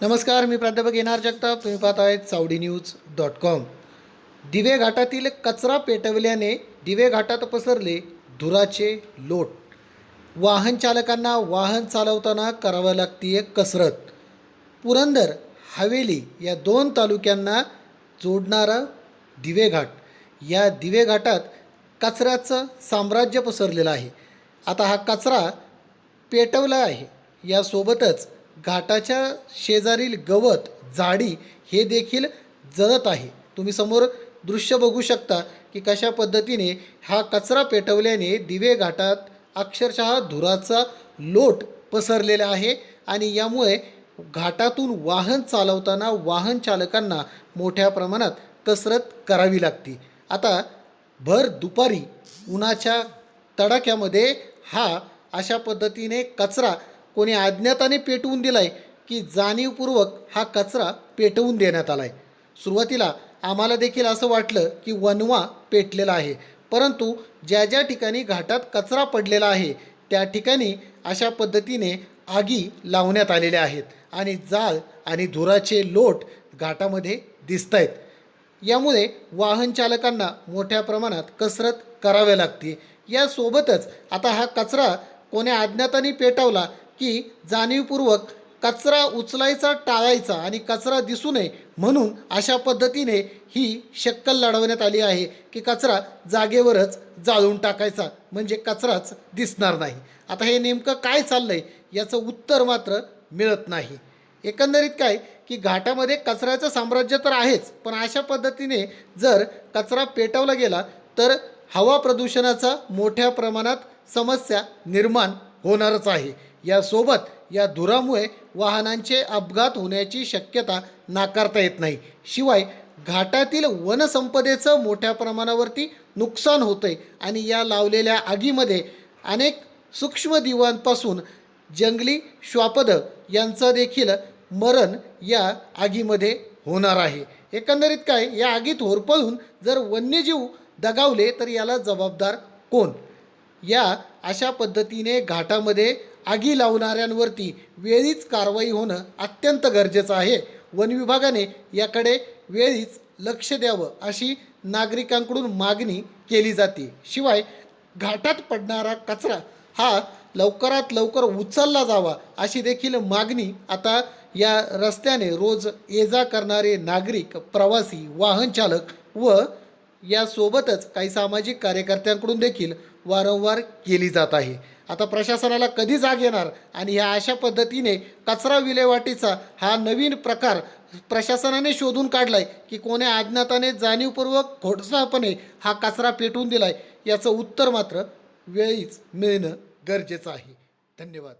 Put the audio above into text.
नमस्कार मी प्राध्यापक येणार जगताप. तुम्ही पाहत आहेत चावडी न्यूज डॉट कॉम. दिवे घाटातील कचरा पेटवल्याने दिवे घाटात पसरले धुराचे लोट. वाहन चालकांना वाहन चालवताना करावं लागतीये कसरत. पुरंदर हवेली या दोन तालुक्यांना जोडणारा दिवे घाट. या दिवे घाटात कचऱ्याचं साम्राज्य पसरलेलं आहे. आता हा कचरा पेटवला आहे. यासोबतच घाटाच्या शेजारील गवत झाडी हे देखील जळत आहे. तुम्ही समोर दृश्य बघू शकता की कशा पद्धतीने हा कचरा पेटवल्याने दिवे घाटात अक्षरशः धुराचा लोट पसरलेला आहे आणि यामुळे घाटातून वाहन चालवताना वाहन चालकांना मोठ्या प्रमाणात कसरत करावी लागते. आता भर दुपारी उन्हाच्या तडाख्यामध्ये हा अशा पद्धतीने कचरा कोणी अज्ञाताने पेटवून दिलाय की जाणीवपूर्वक हा कचरा पेटवून देण्यात आला आहे सुरुवातीला आम्हाला देखील असं वाटलं की वनवा पेटलेला आहे. परंतु ज्या ज्या ठिकाणी घाटात कचरा पडलेला आहे त्या ठिकाणी अशा पद्धतीने आगी लावण्यात आलेल्या आहेत आणि जाळ आणि धुराचे लोट घाटामध्ये दिसत आहेत यामुळे वाहन चालकांना मोठ्या प्रमाणात कसरत करावी लागते. यासोबतच आता हा कचरा कोण्या अज्ञाताने पेटवला की जाणीवपूर्वक कचरा उचलायचा टाळायचा आणि कचरा दिसू नये म्हणून अशा पद्धतीने ही शक्कल लढवण्यात आली आहे की कचरा जागेवरच जाळून टाकायचा म्हणजे कचराच दिसणार नाही. आता हे नेमकं काय चाललं आहे याचं उत्तर मात्र मिळत नाही. एकंदरीत काय की घाटामध्ये कचऱ्याचं साम्राज्य तर आहेच पण अशा पद्धतीने जर कचरा पेटवला गेला तर हवा प्रदूषणाचा मोठ्या प्रमाणात समस्या निर्माण होणारच आहे. यासोबत या धुरामुळे वाहनांचे अपघात होण्याची शक्यता नाकारता येत नाही. शिवाय घाटातील वनसंपदेचं मोठ्या प्रमाणावरती नुकसान होतंय आणि या लावलेल्या आगीमध्ये अनेक सूक्ष्मजीवांपासून जंगली श्वापद यांचं देखील मरण या आगीमध्ये होणार आहे. एकंदरीत काय या आगीत होरपळून जर वन्यजीव दगावले तर याला जबाबदार कोण? या अशा पद्धतीने घाटामध्ये आगी लावणाऱ्यांवरती वेळीच कारवाई होणं अत्यंत गरजेचं आहे. वन विभागाने याकडे वेळीच लक्ष द्यावं अशी नागरिकांकडून मागणी केली जाते. शिवाय घाटात पडणारा कचरा हा लवकरात लवकर उचलला जावा अशी देखील मागणी आता या रस्त्याने रोज ये जा करणारे नागरिक प्रवासी वाहन चालक व यासोबतच काही सामाजिक कार्यकर्त्यांकडून देखील वारंवार केली जात आहे. आता प्रशासनाला कधी जाग येणार? आणि ह्या अशा पद्धतीने कचरा विल्हेवाटीचा हा नवीन प्रकार प्रशासनाने शोधून काढलाय की कोण्या अज्ञाताने जाणीवपूर्वक घोडसापणे हा कचरा पेटवून दिलाय? याचं उत्तर मात्र वेळीच मिळणं गरजेचं आहे. धन्यवाद.